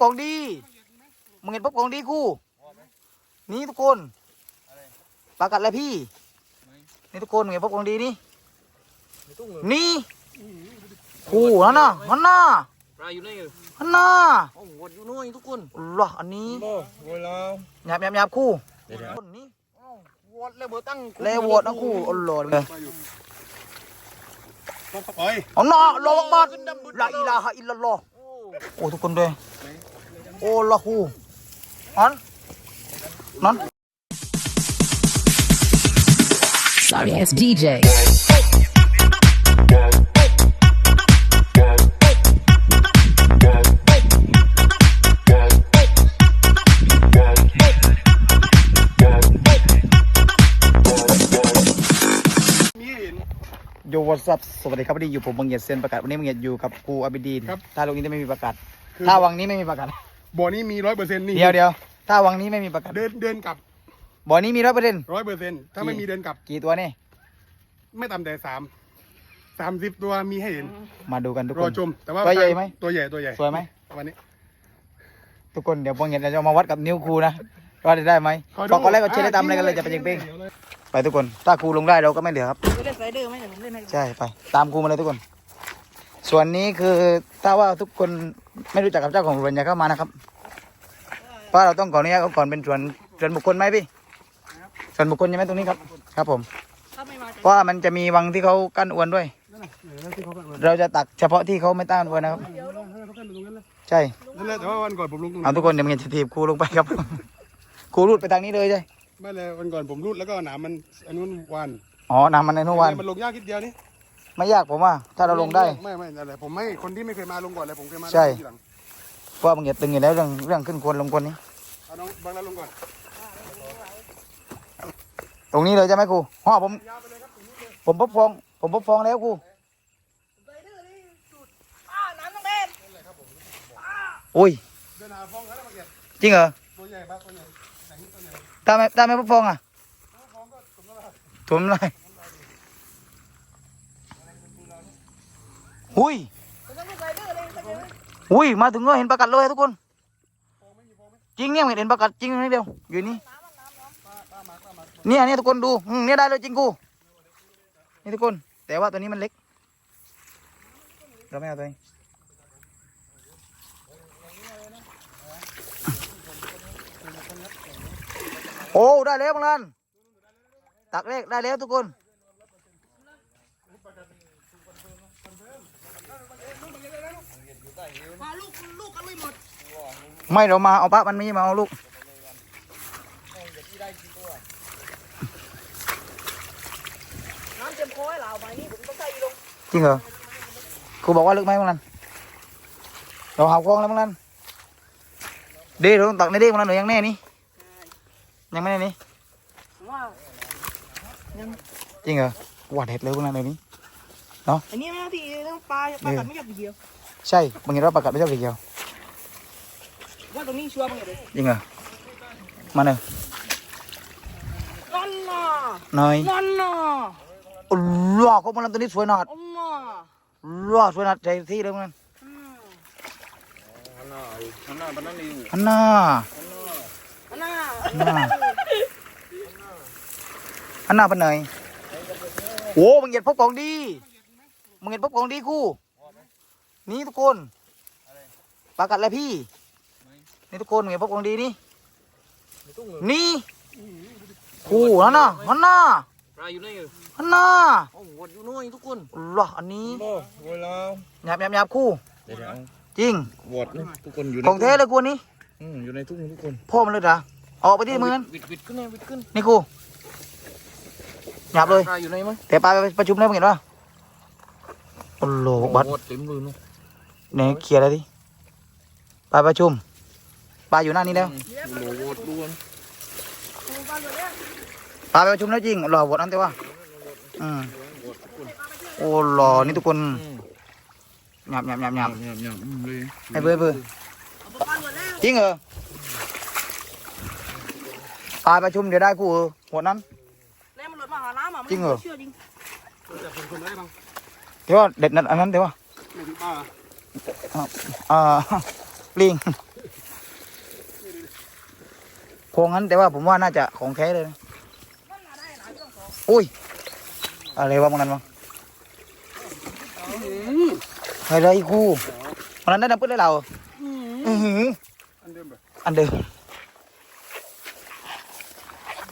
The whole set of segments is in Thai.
กองดีมึงเห็นพบกองดีกูนี่ทุกคนปลากัดอะไรพี่นี่ทุกคนมึงเห็นพบกองดีนี่นี่กูนั่นน่ะนั่นน่ะปลาอยู่ไหนอยู่นั่นน่ะโอ้วดอยู่น้อยทุกคนหรออันนี้โอ้เวลาหยาบหยาบหยาบคู่เดี๋ยวคนนี้วดแล้วเบอร์ตั้งเลวดนะคู่อ๋อหลอเลยปล่อยเอาหน้าลอบัดลาอิลาฮะอิลลัลลอฮ์โอ้ทุกคนด้วย โอ้ละคู่นั่นนั่น Sorry ass DJ. มีเห็นโยวัสับสวัสดีครับวันนี้อยู่ผมบังเหียดเซนประกาศวันนี้บังเหียดอยู่กับครูอาบิดีนครับ ถ้าลงนี้จะไม่มีประกาศคือถ้าวังนี้ไม่มีประกาศ บ่อนี้มีร้อยเปอร์เซ็นต์นี่เดียวเดียวถ้าวังนี้ไม่มีประกาศเดินเดินกลับ บ่อนี้มีร้อยเปอร์เซ็นต์ร้อยเปอร์เซ็นต์ถ้าไม่มีเดินกลับ กี่ตัวนี่ไม่ต่ำแต่สามสามสิบตัวมีให้เห็น มาดูกันทุกรคอนชมแต่ว่าตัวใหญ่ไหมตัวใหญ่ตัวใหญ่สวยไหมวันนี้ ทุกคนเดี๋ยวบังเหียดเราจะมาวัดกับนิ้วครูนะว่าจะได้ไหมขอดูบอกก่อนแรกก็เชียร์ได้ตามอะไรกันเลยจะไปยิงเป้งไปทุกคน ถ้าครูลงได้เราก็ไม่เหลือครับเล่นสไลเดอร์ไหมเดี๋ยวผมเล่นให้ดูใช่ไป ตามครูมาเลยทุกคน ส่วนนี้คือถ้าว่าทุกคน ไม่รู้จักกับเจ้าของสวนอย่าเข้ามานะครับเพราะเราต้องขออนุญาตเขาก่อนเป็นสวนสวนบุคคลไหมพี่สวนบุคคลใช่ไหมตรงนี้ครับ ครับผมถ้าไม่มาจะเพราะว่ามันจะมีวังที่เขากั้นอวนด้วยเราจะตักเฉพาะที่เขาไม่ต้านอวนนะครับใช่ นั่นแหละแต่ว่าวันก่อนผมลงตรงเอาทุกคนเดี๋ยวมันจะถีบครูลงไปครับ ครูรูดไปทางนี้เลยใช่ไม่เลยวันก่อนผมรูดแล้วก็หนามมันอันนู้นวันอ๋อน้ำมันในทุกวัน มันลงยากนิดเดียวนี่ ไม่ยากผมว่า ถ้าเราลงได้ ไม่ไม่นั่นแหละผมไม่คนที่ไม่เคยมาลงก่อนเลยผมเคยมาใช่ทีหลังเพราะว่ามันเหยียดตึงอยู่แล้วเรื่องเรื่องขึ้นคนลงคนนี้ เอาน้องบางนั้นลงก่อนตรงนี้เลยใช่ไหมครูอ๋อผมผมพบฟอง ผมพบฟองแล้วครูอ้าน้ำต้องเล่นอุ้ย เดินหาฟองแล้วมาเก็บจริงเหรอตัวใหญ่บ้างตัวใหญ่ไหนตัวใหญ่ตาไม่ตาไม่พบฟองอะถุมเลยหุยผมต้องเล่นสไลเดอร์เลย สไลเดอร์หุยมาถึงก็เห็นประกัดเลยทุกคน จริงเนี่ยเห็นประกัดจริงนี่เดียวอยู่นี่เนี่ยเนี่ยทุกคนดูเนี่ยได้เลยจริงกูนี่ทุกคน แต่ว่าตัวนี้มันเล็กเราไม่เอาตัวนี้โอ้ได้แล้วบางนันตักเลขได้แล้วทุกคน มาลูกลูกกันเลยหมดไม่เรามาเอาปะมันมีมาเอาลูกน้ำเต็มคอให้เราไปนี่ผมต้องใส่ลงจริงเหรอครูบอกว่าลึกไหมบางนันเราหาคลองแล้วบางนันเดี๋ยวเราต้องตักในเด็กบางนันหรือยังแน่นี่ยังไม่แน่นี่จริงเหรอว่าเด็ดเลยบางนันเดี๋ยวนี้อันนี้ไม่ที่ต้องปลาปลากัดไม่กัดเดียว ใช่บางทีเราประกาศไม่ชอบสีเขียวว่าตรงนี้ชัวร์มั้งเลยจริงเหรอมาเนอะนั่นน่ะหน่อยนั่นน่ะอ๋อว้าวเขาบางนันตัวนี้สวยหนาดอันน่ะว้าวสวยหนาดใจที่เลยบางนันอืมอันน่ะอันน่ะตอนนั้นเองอันน่าอันน่ะอันน่าอันน่าเป็นไหนโอ้มึงเห็นพบของดีมึงเห็นพบของดีคู่ นี่ทุกคนปลากัดอะไรพี่นี่ทุกคนมึงเห็นพบของดีนี่นี่คู่นั่นน่ะนั่นน่ะปลาอยู่ไหนอยู่นั่นน่ะโอ้วดอยู่น้อยทุกคนหรออันนี้โอ้เวลาหยาบหยาบหยาบคู่เดี๋ยวจริงวดนะทุกคนอยู่ในของแท้เลยกูนี้อืมอยู่ในทุ่งทุกคนพ่อมันเลยเหรอออกไปที่มือนั้นวิดวิดขึ้นเลยวิดขึ้นนี่กูหยาบเลยปลาอยู่ไหนมั้ยแต่ปลาไปประชุมแล้วมึงเห็นป่ะโอ้โหบัตรวดเต็มเลยเนาะเนี่ยเคลียร์อะไรดิปลาประชุมปลาอยู่หน้านี้แล้วโหวดล้วนปลาไปประชุมแล้วจริงหล่อหมดนั่นแต่ว่า อืมโอ้หล่อนี่ทุกคนอืมหยาบหยาบหยาบหยาบหยาบหยาบอืมเลยไอ้เบื่อเบื่อเอาปลาหมดแล้วจริงเหรอปลาประชุมเดี๋ยวได้กูเออหัวนั้นแล้วมันหลุดมาหาน้ำอะจริงเหรอเชื่อจริงจะเป็นคนได้บ้างเดี๋ยวว่าเด็ดนั่นอันนั้นเดี๋ยวว่าไม่ถึงป้า อ่าลิงคงงั้นแต่ว่าผมว่าน่าจะของแท้เลยนะอุ้ย อะไรวะมันนั้นวะอะไรกูมันนั้นได้น้ำปื้นได้เราอือหืออันเดิมแบบอันเดิม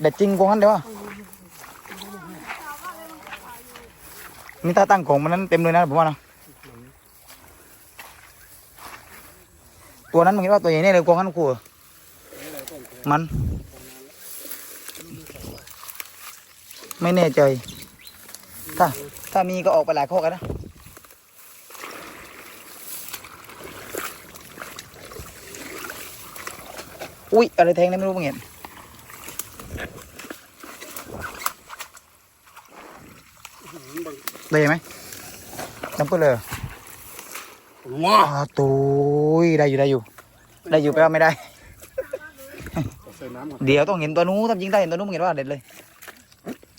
เด็ดจริงกว่างั้นเดี๋ยววะนี่ถ้าตั้งของมันนั้นเต็มเลยนะผมว่านะ ตัวนั้นมึงคิดว่าตัวใหญ่แน่เลยกว่างั้นกูมัน ไม่แน่ใจ ถ้า ถ้ามีก็ออกไปหลายข้อกันนะอุ้ยอะไรแทงเนี่ยไม่รู้มึงเห็นได้ไหมน้ำเพื่อเลยเหรอ ว้าอ่าตุยได้อยู่ได้อยู่ ได้อยู่แปลว่าไม่ได้ ใส่น้ำก่อนเดี๋ยวต้องเห็นตัวนู้นทำจริงได้เห็นตัวนู้นมึงเห็นว่าเด็ดเลย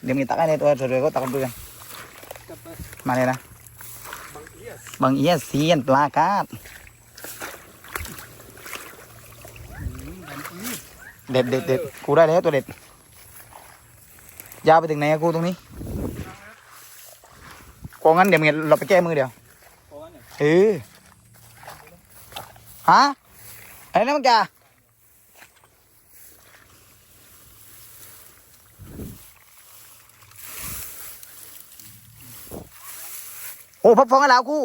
เดี๋ยวมึงตักให้ในตัวเฉยๆก็ตักกันเปลืองมาเลยนะบางเอี้ยเสียนปลากาดเด็ดเด็ดเด็ดกูได้แล้วตัวเด็ดยาวไปถึงไหนอะกูตรงนี้กองงั้นเดี๋ยวมึงเห็นเราไปแก้มือเดี๋ยวเออ ฮะอะไรนะมึงจ่าโอ้พับฟองกันแล้วกู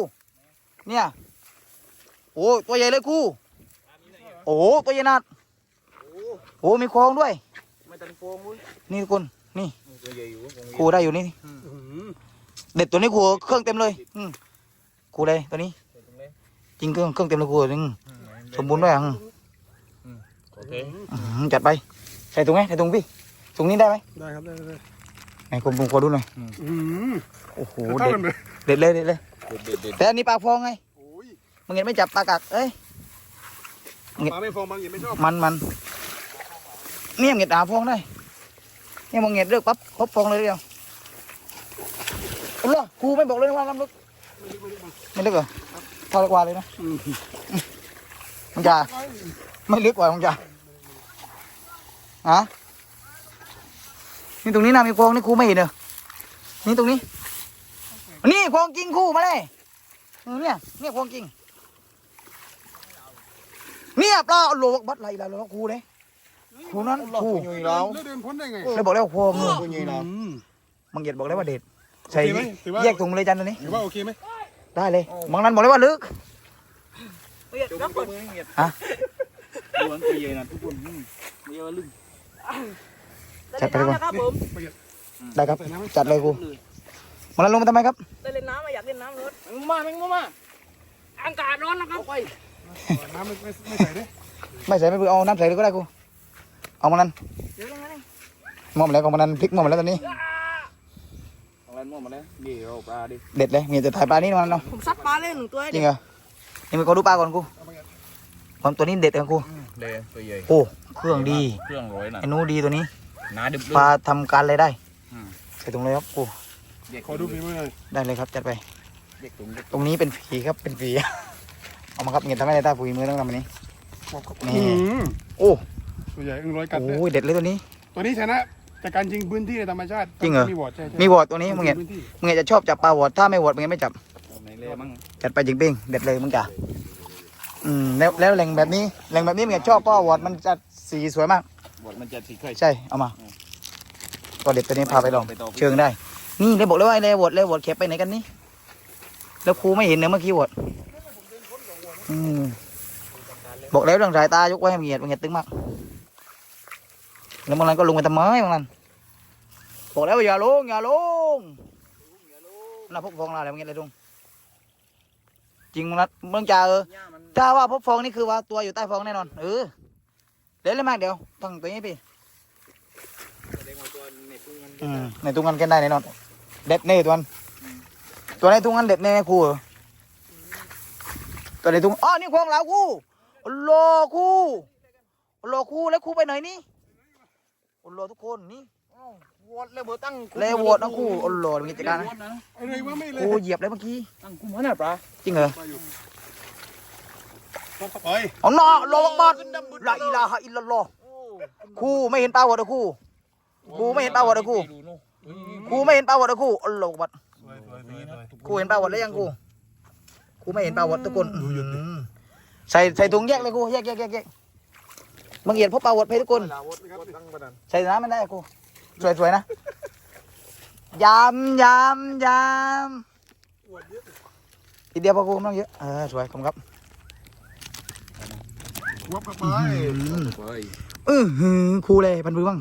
เนี่ย โอ้ตัวใหญ่เลยกูโอ้ตัวใหญ่นัดโอ้มีโครงด้วย ไม่ตันโฟงเว้ยนี่ทุกคน นี่ตัวใหญ่อยู่คงกูได้อยู่นี่อื้อหือเด็ดตัวนี้กูเครื่องเต็มเลย อืมกูเลยตัวนี้ จริงเครื่องเครื่องเต็มเลยกูอืม สมบูรณ์ด้วยอะอืมโอเคอืมจัดไป ใส่ถุงไหมใส่ถุงพี่ถุงนี้ได้ไหมได้ครับได้ได้ได้ไหนผมผมขอดูหน่อย อื้อหือโอ้โหเท่าเด็ดกันเลยเด็ดเลย เด็ดเลยเด็ดเด็ดแต่อันนี้ปลาฟองไง โอ้ยมึงเห็นไม่จับปลากัดเอ้ย ปลาไม่ฟองบางอย่างไม่ชอบมันมันเนี่ยมึงเห็ดหาฟองได้เนี่ยมึงเห็ดเลือกปั๊บครบฟองเลยเดียวเอาล่ะครูไม่บอกเลยนะว่าน้ำลึกไม่ลึกเหรอเท่ากว่าเลยนะอื้อ หือมึงจะไม่ลึกกว่ามึงจะฮะนี่ตรงนี้นะมีฟองนี่ครูไม่เห็นเหรอนี่ตรงนี้ นี่ฟองจริงครูมาเลยเออเนี่ยเนี่ยฟองจริงเนี่ยปลาโลกบัดไหลแล้วครูเลยครูนั้นครูอยู่แล้วแล้วเดินพ้นได้ไงแล้วบอกแล้วพวงตัวใหญ่แล้วอืมมังเกียดบอกแล้วว่าเด็ดใส่โอเคไหมถือว่าแยกถุงเลยจันตัวนี้ถือว่าโอเคไหมได้เลยบางนั้นบอกเลยว่าลึก เฮ้ยน้ำก่อนฮะตัวนั้นตัวใหญ่นะทุกคนอืมไม่ใช่ว่าลึกจัดไปดีกว่านะครับผมได้ครับ จัดเลยกูมันนั้นลงมาทำไมครับได้เล่นน้ำไหมอยากเล่นน้ำรถมึงมาแมงมุมาอากาศร้อนนะครับไปน้ำไม่ไม่ใส่เด้ไม่ใส่ไม่เบื่อเอาน้ำใส่เลยก็ได้กูเอามันนั้นมอมแล้วของมันนั้นพลิกมอมแล้วตอนนี้อะไรมั่วมแล้วเดี๋ยวปลาดิเด็ดเลยมีแต่ถ่ายปลานี่มันเนาะผมซัดปลาเล่นหนึ่งตัวจริงเหรอ นี่มึงก็ดูปลาก่อนกูความตัวนี้เด็ดกันกูเดี๋ยวตัวใหญ่โอ้เครื่องดีเครื่องร้อยน่ะไอ้หนู้ดีตัวนี้หนาดึบเลปลายทำการอะไรได้อืมใส่ถุงเลยครับกูขอดูฝีมือหน่อยได้เลยครับจัดไปเด็กตรงเด็กตรงนี้เป็นผีครับเป็นผีเอามาครับเงินทำให้ได้ตาผีมือต้องทำอันนี้นี่อื้อหือโอ้ตัวใหญ่อึ้งร้อยกัดเลยโอ้ยเด็ดเลยตัวนี้ ตัวนี้ชนะจากการยิงพื้นที่ในธรรมชาติจริงเหรอมีวอร์ดใช่ใช่มีวอร์ดตัวนี้มึงเห็นพื้ที่มึงจะชอบจับปลาวอร์ดถ้าไม่วอร์ดมึงไม่จับไหน เลยมั่งจัดไปจริงเป้งเด็ดเลยมึงจ้ะอืมแล้วแล้วแหล่งแบบนี้แหล่งแบบนี้มึงจะชอบเพราะวอร์ดมันจะสีสวยมากบดมันจะสีไข่ใช่เอามาตัวเด็ดตัวนี้พาไปลองไปต่อเชิงได้ นี่ได้บอกแล้วว่าไอ้เลวอร์ดเลวอร์ดแคปไปไหนกันนี่แล้วครูไม่เห็นเนอะเมื่อกี้วอร์ดอืมบอกแล้วเรื่องสายตายกไว้ให้มึงเหยียดมึงเหยียดตึงมากแล้วบางนั้นก็ลงไปทำไมบางนั้นบอกแล้วว่าอย่าลงอย่าลงน่าพกฟองอะไรมึงเหยียดเลยลุง จริงมึงนัดมึงจะเออถ้าว่าพบฟองนี่คือว่าตัวอยู่ใต้ฟองแน่นอนเออเดี๋ยวเลยมากเดี๋ยวตั้งตัวนี้พี่อืมในตุ้งกันกันได้แน่นอนเด็ดแน่ตัวนั้นตัวในตุ้งกันเด็ดแน่ครูเหรอตัวในตุ้งอ๋อนี่ควงเหลาครูโลครูโลครูแล้วครูไปไหนนี่โลทุกคนนี่ วอดเลยเบอร์ตั้งเลวโหวตนะครูโอ้โหมีกิจการนะอะไรวะไม่เลคยรูเหยียบเลยเมื่อกี้ตั้งคุ้มขนาดปลาจริงเหรอมาอยู่ไปเอาหน้าโลบักบัดลาอิลาฮะอิลลัลลอฮ์ครูไม่เห็นปลาหวดอะครูครูไม่เห็นปลาหวดอะครูดูนู่นเฮ้ยครูไม่เห็นปลาหวดอะครูโอ้โหบัดสวยสวยสวยสวยครูเห็นปลาหวดแล้วยังครูครูไม่เห็นปลาหวดทุกคนอืมใส่ใส่ถุงแยกเลยครูแยกแยกแยกแยกบางเอียดพบปลาหวดให้ทุกคนลาวดนะครับตั้งประดันใส่น้ำไม่ได้ครู สวยๆนะยำยำยำอีกเดียวพอครูไม่ต้องเยอะเออสวยขอบคุณครับวับกระไปอืมเฮ้ยอือหือครูเลยพันมือบ้าง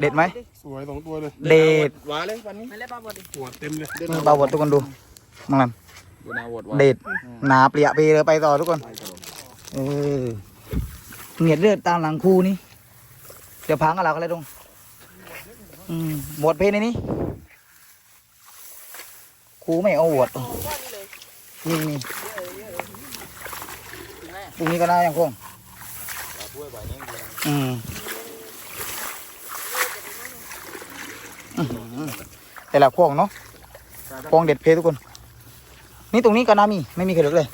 เด็ดไหมสวยสองตัวเลยเด็ดหวานเลยวันนี้ไม่เล่นปลาบดดิหัวเต็มเลยอืมปลาหวดทุกคนดูมังลันดูนาหวดหวานเด็ดหนาเปลี่ยไปเลยไปต่อทุกคนไปต่อเออเหงียดเลือดตามหลังครูนี่เดี๋ยวพังกับเรากันเลยตรง อืมหมดเพลงในนี้ครูไม่เอาหวดนี่นี่ตรงนี้ก็ได้ยังคงอืมอื้อหือแต่ละพวงเนาะพวงเด็ดเพทุกคน นี่ตรงนี้ก็น่ามี ไม่มีใครเหลือเลย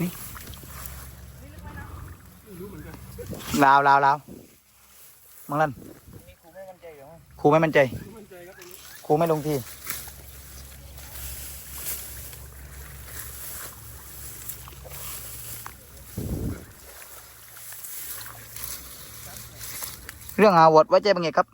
นี่ลาวลาวลาวมังลัน ครูไม่มั่นใจ ครูไม่ลงทีเรื่องอาวดไว้ใจบังเอกครับ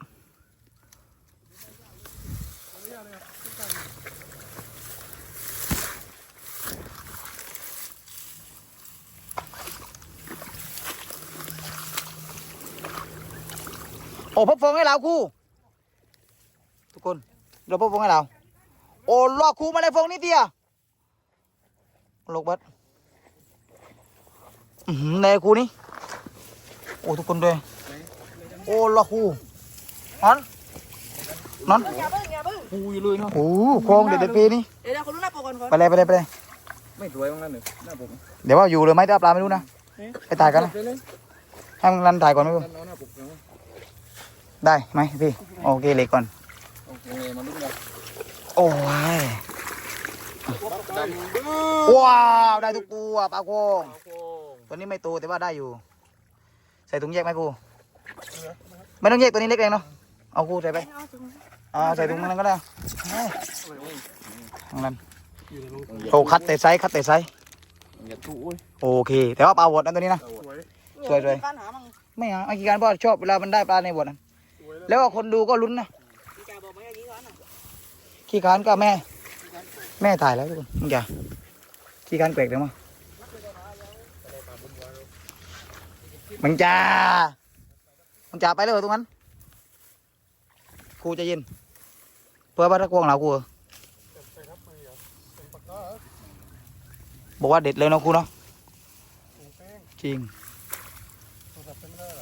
โอ้พบฟองให้เราครูทุก คนเราพบฟองให้เราโอ้ลอกครูมาเลยฟองนี่เดียวลกเบัดอือหือในครูนี่โอ้ทุกคนด้วยโอ้ลอกครูนอนนอนอย่าเพิ่งอย่าเพิ่งปูอยู่เลยเนาะโอ้โครงเด็ดๆปีนี่เดี๋ยวเดี๋ยวคนรู้หน้าปกก่อนก่อนไปเลยไปเลยไปเลยไม่สวยบ้างนั่นเลยหน้าผมเดี๋ยวว่าอยู่หรือไม่ได้ปลาไม่รู้นะไปถ่ายกันนะเลยเลยให้มันรันถ่ายก่อนไหมครูนั่นเอาหน้าปกเอาได้ไหมพี่โอเคเลยก่อน โอเคมาลุ้นกัน โอ้ยว้าวได้ทุกตัวปลาโคงตัวนี้ไม่โตแต่ว่าได้อยู่ ใส่ถุงแยกไหมครูไม่ต้องแยกตัวนี้เล็กเองเนาะเอาครูใส่ไปอ่าใส่ถุงนั้นก็ได้ทางนั้นโอ้คัดแต่ไซส์คัดแต่ไซส์โอเค แต่ว่าปลาบดนั่นตัวนี้นะสวยสวยๆการหามั่งไม่เอาไอ้กีการเพราะชอบเวลามันได้ปลาในบดนั้นแล้วคนดูก็ลุ้นนะ ขี้คานก็แม่ แม่ถ่ายแล้วทุกคนมึงจ้ะขี้คานแปลกเดี๋ยวมามึงจ้ามึงจ้าไปเลยตรงนั้นครูจะย็นเพื่อว่าถ้ากวงเราครูบอกว่าเด็ดเลยเนาะครูเนาะจริง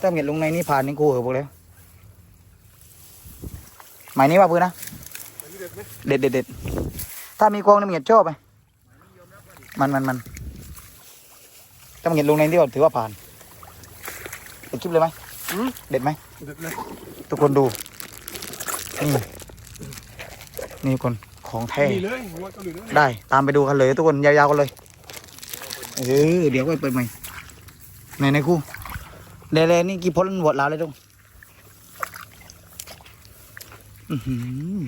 ถ้าเห็นลงในนี่ผ่านนี่ครูเหรอบอกแล้วหมายนี้ว่าเพื่อนนะ เด็ดเด็ดเด็ดถ้ามีกองนี่มันเห็นชอบไหมมันมันมันถ้ามันเห็นลงในนี่ก็ถือว่าผ่านเด็ดคลิปเลยไหมเด็ดไหมเด็ดเลยทุกคนดูนี่นี่ทุกคนของแท้นี่เลยหัวเกาหลีเลยได้ตามไปดูกันเลย ทุกคนยาวๆกันเลยเออเดี๋ยวก็เปิดใหม่ในในคู่เดลนี่กี่พ้นหวดลาวเลยทุกอือหือ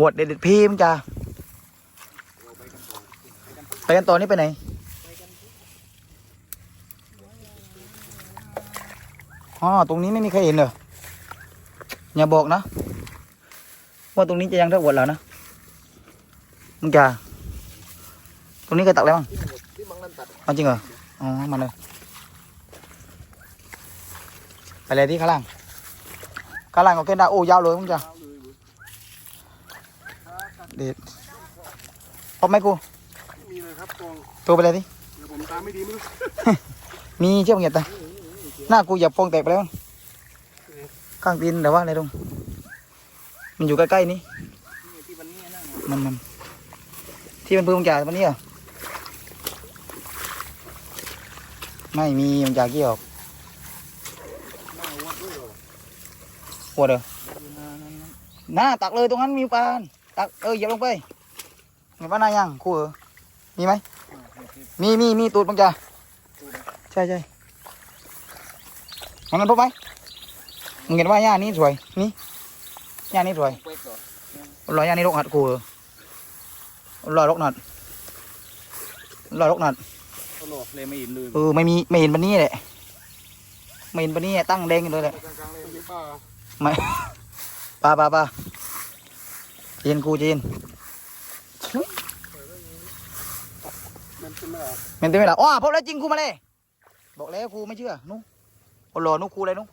หวดเด็ดๆพี่มึงจ้าไปกันต่อนี่ไปไหนอ๋อตรงนี้ไม่มีใครเห็นเหรออย่าบอกนะ ว่าตรงนี้จะยังเท่าหวดเรานะมึงจ้าตรงนี้เคยตักแล้วมั้งมังนั่นตัดเอาจริงเหรออ๋อมาเลยไปเลยที่ข้างล่างข้างล่างก็เกินได้โอ้ยาวเลยมึงจ้ะ เด็ดพบไหมกูมีเลยครับกองตัวไปเลยดิเดี๋ยวผมตามไม่ดีไม่รู้มีเชือกเหยียดตาหน้ากูเหยียบฟองแตกไปแล้วข้างตีนแต่ว่าอะไรตรงมันอยู่ใกล้ๆนี่ที่วันนี้นะมันมันที่มันปืนมึงจ่าวันนี้เหรอไม่มีมึงจ่าเกี่ยวหัวเด้อหน้าตักเลยตรงนั้นมีปลา ตักเออเหยียบลงไปเห็นปลานายยังคู่เออมีไหมมีมีมีตูดมึงจ่าใช่ใช่มันนั้นพบไหมมึงเห็นว่าหญ้านี้สวยนี่หญ้านี้สวยเป๊กเหรอรอยหญ้านี้รกหัดกูเออรอยรกหนัดรอยรกหนัดเลยไม่อินเลยเออไม่มีไม่เห็นปันนี้แหละไม่เห็นปันนี้ตั้งแดงเลยแหละไม่ปลาปลาปลา เย็นกูเย็นมันเป็นไม่ได้เมนเต็มไปแล้วอ๋อพบแล้วจริงกูมาเลย บอกแล้วกูไม่เชื่อนุ๊กโอ้โหนุ๊กกูเลยนุ๊ก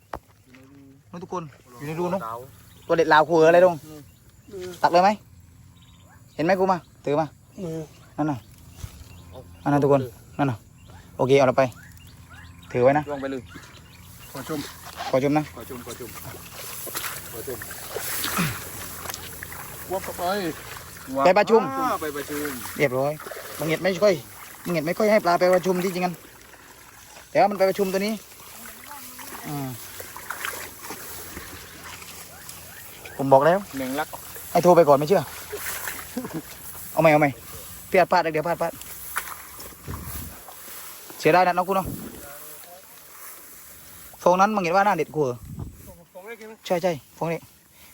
นุ๊กทุกคนอยู่ในรูนุ๊กดาวตัวเด็ดลาวกูเอออะไรนุ๊กตักเลยไหมเห็นไหมกูมาถือมามือนั่นน่ะนั่นน่ะทุกคนนั่นน่ะโอเคเอาเราไป ถือไว้นะลงไปเลยขอชมขอชมนะขอชมขอชมขอชม วับเข้าไปไปประชุมอ่าไปประชุมเรียบร้อยบางเงียดไม่ค่อยบางเงียดไม่ค่อยให้ปลาไปประชุมที่จริงกัน แต่ว่ามันไปประชุมตัวนี้อืมผมบอกแล้ว หนึ่งลักให้โทรไปก่อนไม่เชื่อ เอาไหมเอาไหมเพียดพลาดเดี๋ยวพลาดพลาดเสียดายนะน้องกูเนาะฟองนั้นมึงเห็นว่าหน้าเด็ดกูเหรอของเล็กไหมใช่ใช่ฟองนี้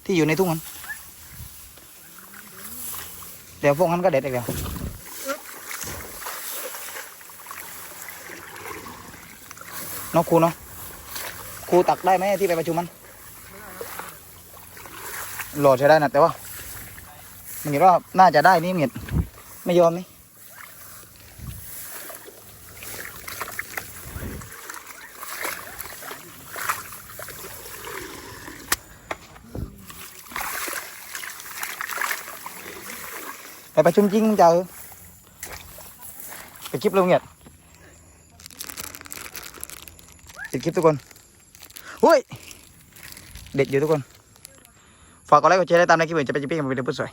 ที่อยู่ในทุ่งนั้น เดี๋ยวพวกนั้นก็เด็ดอีกแล้วน้องครูเนาะครูตักได้ไหมที่ไปประชุมมันหลอดใช้ได้นะแต่ว่ามันเห็นว่าน่าจะได้นี่มึงเห็นไม่ยอมนี่ ไปชุมจริงมึงจะเออไปคลิปเร็วเงียบปิดคลิปทุกคนเฮ้ย เด็ดอยู่ทุกคน ฝากกดไลค์กดแชร์ได้ตามในคลิปอื่นจะไปจิ้มปี้กับวิดีโอพูดสวย